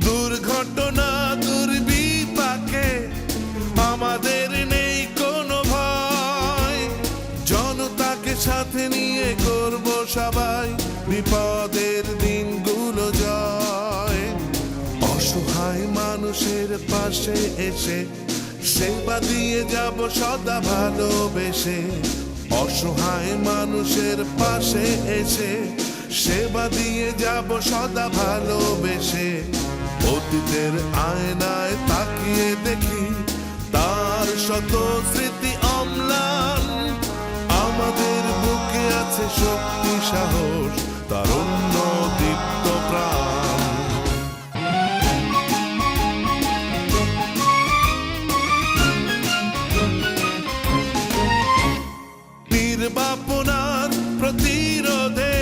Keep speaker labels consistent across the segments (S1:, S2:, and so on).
S1: দুর্ঘটনা দুর্বিপাকে আমাদের নেই কোনো ভয়। জনতাকে সাথে নিয়ে করব সবাই, বিপদের দিনগুলো জয়। অসহায় মানুষের পাশে এসে সেবা দিয়ে যাব সদা ভালোবেসে। অসহায় মানুষের পাশে এসে সেবা দিয়ে যাব সদা ভালোবেসে। শত স্মৃতি অম্লান। আমাদের বুকে আছে শক্তি, সাহস, তারুণ্য, দীপ্ত প্রাণ। নির্বাপনার প্রতিরোধে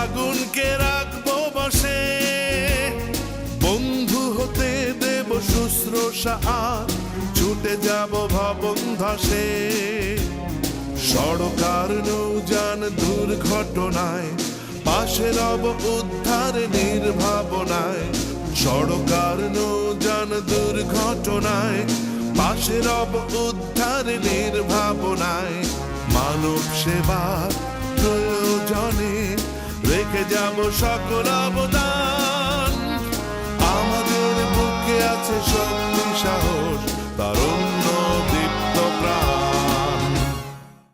S1: আগুনকে রাখব বসে। বন্ধু হতে দেব শুশ্রূষা আর ছুটে যাব ভবন ধসে। সড়কার নৌযান দুর্ঘটনায়, পাশে রব উদ্ধার নির্ভাবনায়। সড়কার নৌযান দুর্ঘটনায়, পাশে রব উদ্ধার নির্ভাবনায়। মানব সেবার প্রয়োজনে রেখে যাব সকল অবদান।